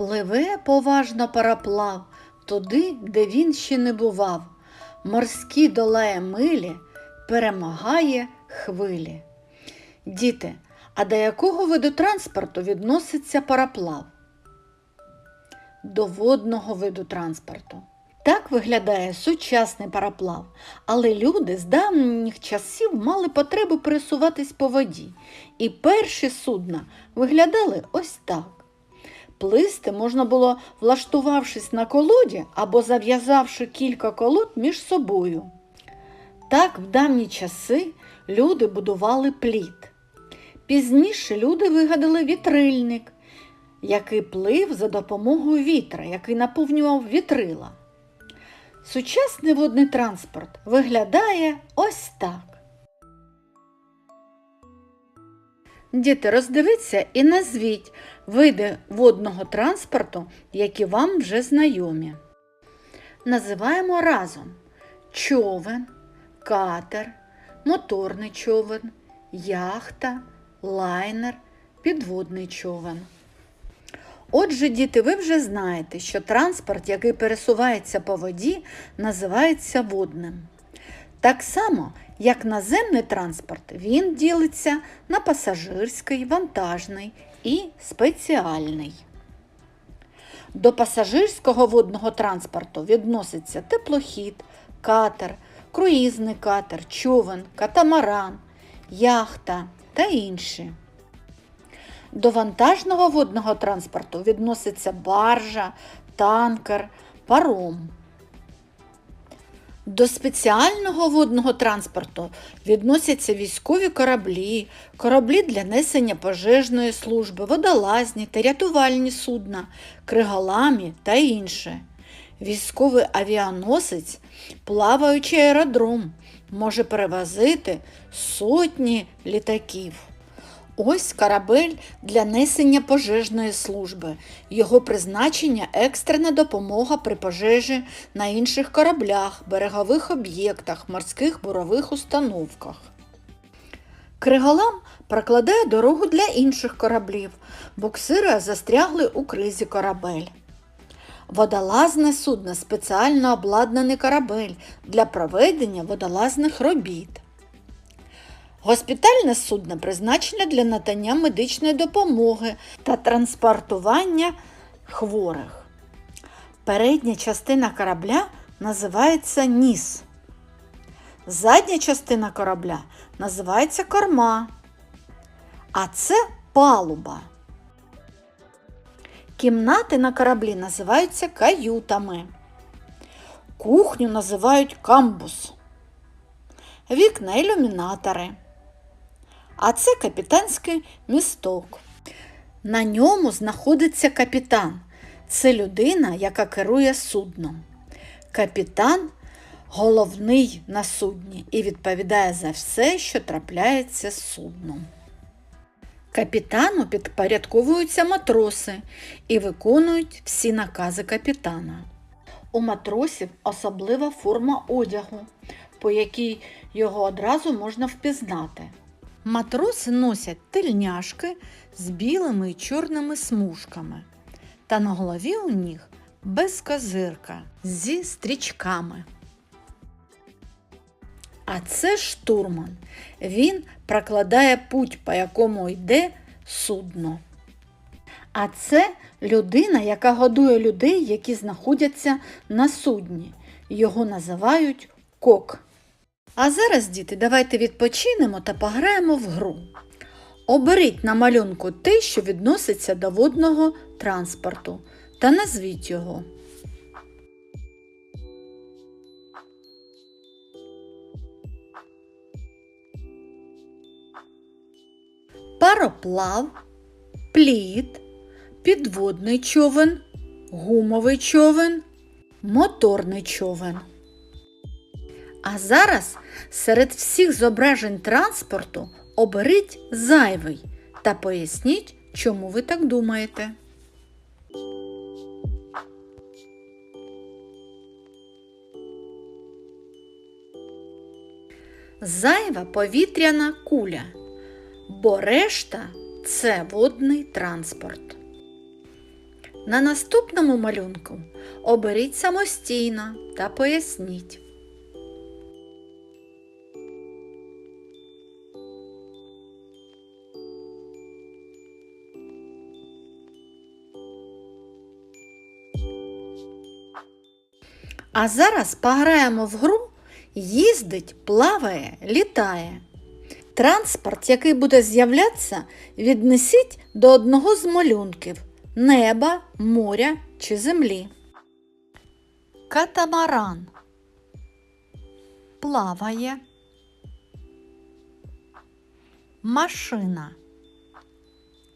Пливе поважно параплав туди, де він ще не бував. Морські долає милі, перемагає хвилі. Діти, а до якого виду транспорту відноситься параплав? До водного виду транспорту. Так виглядає сучасний параплав, але люди з давніх часів мали потребу пересуватись по воді, і перші судна виглядали ось так. Плисти можна було, влаштувавшись на колоді або зав'язавши кілька колод між собою. Так в давні часи люди будували плід. Пізніше люди вигадали вітрильник, який плив за допомогою вітра, який наповнював вітрила. Сучасний водний транспорт виглядає ось так. Діти, роздивіться і назвіть види водного транспорту, які вам вже знайомі. Називаємо разом човен, катер, моторний човен, яхта, лайнер, підводний човен. Отже, діти, ви вже знаєте, що транспорт, який пересувається по воді, називається водним. Так само, як наземний транспорт, він ділиться на пасажирський, вантажний і спеціальний. До пасажирського водного транспорту відноситься теплохід, катер, круїзний катер, човен, катамаран, яхта та інші. До вантажного водного транспорту відноситься баржа, танкер, паром. До спеціального водного транспорту відносяться військові кораблі, кораблі для несення пожежної служби, водолазні та рятувальні судна, криголамі та інше. Військовий авіаносець, плаваючий аеродром, може перевозити сотні літаків. Ось корабель для несення пожежної служби. Його призначення екстрена допомога при пожежі на інших кораблях, берегових об'єктах, морських бурових установках. Криголам прокладає дорогу для інших кораблів. Буксири застрягли у кризі корабель. Водолазне судно спеціально обладнаний корабель для проведення водолазних робіт. Госпітальне судно призначене для надання медичної допомоги та транспортування хворих. Передня частина корабля називається ніс. Задня частина корабля називається корма. А це палуба. Кімнати на кораблі називаються каютами. Кухню називають камбус. Вікна ілюмінатори. А це капітанський місток. На ньому знаходиться капітан. Це людина, яка керує судном. Капітан головний на судні і відповідає за все, що трапляється з судном. Капітану підпорядковуються матроси і виконують всі накази капітана. У матросів особлива форма одягу, по якій його одразу можна впізнати. Матроси носять тельняшки з білими і чорними смужками, та на голові у них безкозирка зі стрічками. А це штурман. Він прокладає путь, по якому йде судно. А це людина, яка годує людей, які знаходяться на судні. Його називають кок. А зараз, діти, давайте відпочинемо та пограємо в гру. Оберіть на малюнку те, що відноситься до водного транспорту, та назвіть його. Пароплав, плід, підводний човен, гумовий човен, моторний човен. А зараз серед всіх зображень транспорту оберіть зайвий та поясніть, чому ви так думаєте. Зайва повітряна куля, бо решта це водний транспорт. На наступному малюнку оберіть самостійно та поясніть. А зараз пограємо в гру їздить, плаває, літає. Транспорт, який буде з'являтися, віднесіть до одного з малюнків неба, моря чи землі. Катамаран плаває. Машина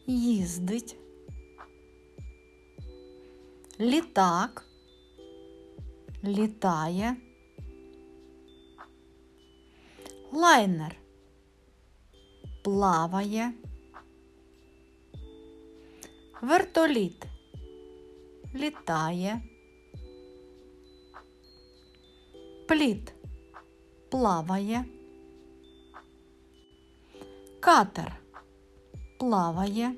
їздить. Літак літає. Лайнер плаває. Вертоліт літає. Пліт плаває. Катер плаває.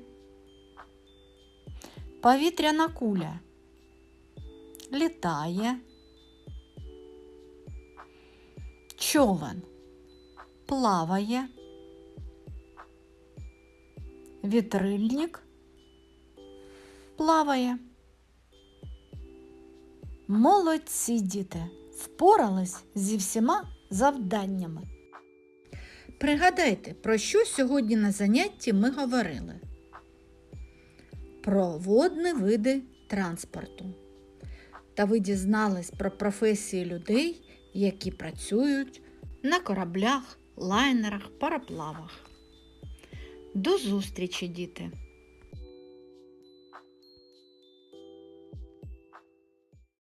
Повітряна куля літає. Човен плаває. Вітрильник плаває. Молодці діти впорались зі всіма завданнями. Пригадайте, про що сьогодні на занятті ми говорили? Про водні види транспорту. Та ви дізнались про професії людей, які працюють на кораблях, лайнерах, пароплавах. До зустрічі, діти!